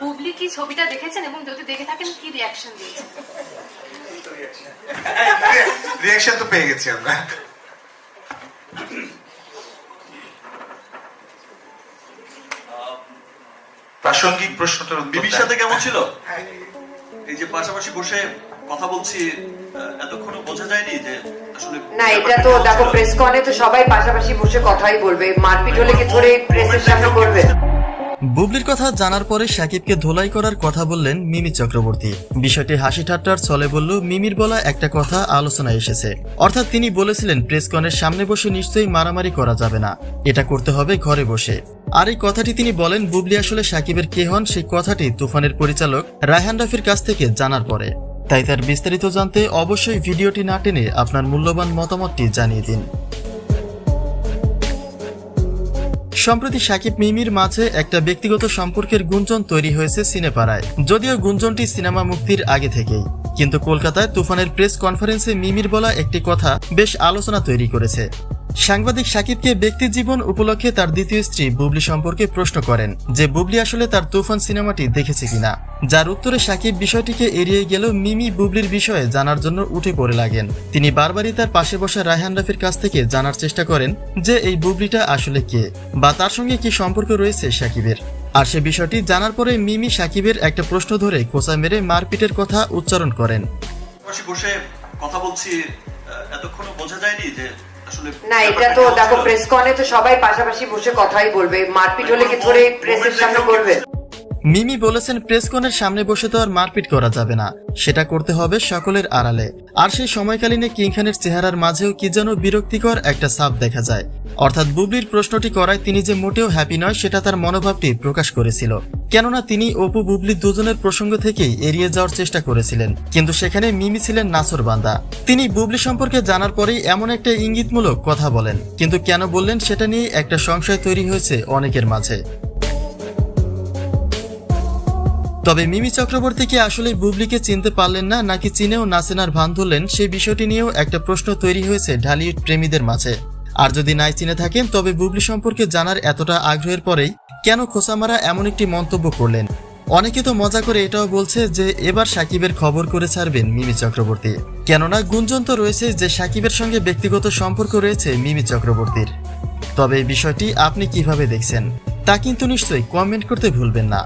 বুবলি কি ছবিটা দেখেছেন এবং যদি দেখে থাকেন কি রিয়াকশন দিয়েছেন? রিয়াকশন তো পেয়ে গেছি আমরা। প্রাসঙ্গিক প্রশ্নটার বিবির সাথে কেমন ছিল? এই যে পাশাপাশি বসে কথা বলছি আহ, এতক্ষণও বোঝা যায়নি যে আসলে না এটা তো দেখো প্রেস কনে তো সবাই পাশাপাশি বসে কথাই বলবে। মারপিট হলে কি ধরে প্রেসের সামনে করবে? বুবলির কথা জানার পরে সাকিবকে ধোলাই করার কথা বললেন মিমি চক্রবর্তী। বিষয়টি হাসি ঠাট্টার ছলে বলল, মিমির বলা একটা কথা আলোচনায় এসেছে। অর্থাৎ তিনি বলেছিলেন প্রেসকনের সামনে বসে নিশ্চয়ই মারামারি করা যাবে না। এটা করতে হবে ঘরে বসে। আর এই কথাটি তিনি বলেন, বুবলি আসলে সাকিবের কে হন? সেই কথাটি তুফানের পরিচালক রায়হান রাফির কাছ থেকে জানার পরে। তাই তার বিস্তারিত জানতে অবশ্যই ভিডিওটি না টেনে আপনার মূল্যবান মতামতটি জানিয়ে দিন। সম্প্রতি সাকিব মিমির মাঝে একটা ব্যক্তিগত সম্পর্কের গুঞ্জন তৈরি হয়েছে সিনেপাড়ায়। যদিও গুঞ্জনটি সিনেমা মুক্তির আগে থেকেই। কিন্তু কলকাতায় তুফানের প্রেস কনফারেন্সে মিমির বলা একটি কথা বেশ আলোচনা তৈরি করেছে। সাংবাদিক সাকিবকে ব্যক্তি জীবন উপলক্ষে তার দ্বিতীয় স্ত্রী বুবলি সম্পর্কে প্রশ্ন করেন যে বুবলি আসলে তার তুফান সিনেমাটি দেখেছে কিনা। যার উত্তরে সাকিব বিষয়টিকে এড়িয়ে গেলেও মিমি বুবলির বিষয়ে জানার জন্য উঠে পড়ে লাগেন। তিনি বারবারই তার পাশে বসা রায়হান রাফির কাছ থেকে জানার চেষ্টা করেন যে এই বুবলিটা আসলে কে বা তার সঙ্গে কি সম্পর্ক রয়েছে সাকিবের। আর সে বিষয়টি জানার পরে মিমি সাকিবের একটা প্রশ্ন ধরে খোঁচা মেরে মারপিটের কথা উচ্চারণ করেন। বসে কথা বলছি আহ, এতক্ষণও বোঝা যায়নি যে না এটা তো দেখো প্রেস কনে তো সবাই পাশাপাশি বসে কথাই বলবে। মারপিট হলে কি ধরে প্রেসের সামনে করবে? মিমি বলেছেন প্রেসকনের সামনে বসে তো আর মারপিট করা যাবে না। সেটা করতে হবে সকলের আড়ালে। আর সেই সময়কালীনে কিংখানের চেহারার মাঝেও কি যেন বিরক্তিকর একটা সাপ দেখা যায়। অর্থাৎ বুবলির প্রশ্নটি করায় তিনি যে মোটেও হ্যাপি নয়, সেটা তার মনোভাবটি প্রকাশ করেছিল। কেননা তিনি অপু, বুবলি দুজনের প্রসঙ্গ থেকেই এড়িয়ে যাওয়ার চেষ্টা করেছিলেন। কিন্তু সেখানে মিমি ছিলেন নাসর বান্দা। তিনি বুবলি সম্পর্কে জানার পরেই এমন একটা ইঙ্গিতমূলক কথা বলেন। কিন্তু কেন বললেন, সেটা নিয়ে একটা সংশয় তৈরি হয়েছে অনেকের মাঝে। তবে মিমি চক্রবর্তী কি আসলে বুবলিকে চিনতে পারলেন না, নাকি চিনেও না চেনার ভান ধরলেন? সেই বিষয়টি নিয়েও একটা প্রশ্ন তৈরি হয়েছে ঢালিউড প্রেমীদের মাঝে। আর যদি নাই চিনে থাকেন, তবে বুবলি সম্পর্কে জানার এতটা আগ্রহের পরেই কেন খোসামারা এমন একটি মন্তব্য করলেন? অনেকে তো মজা করে এটাও বলছে যে, এবার সাকিবের খবর করে ছাড়বেন মিমি চক্রবর্তী। কেননা গুঞ্জন তো রয়েছে যে, সাকিবের সঙ্গে ব্যক্তিগত সম্পর্ক রয়েছে মিমি চক্রবর্তীর। তবে এই বিষয়টি আপনি কীভাবে দেখছেন, তা কিন্তু নিশ্চয়ই কমেন্ট করতে ভুলবেন না।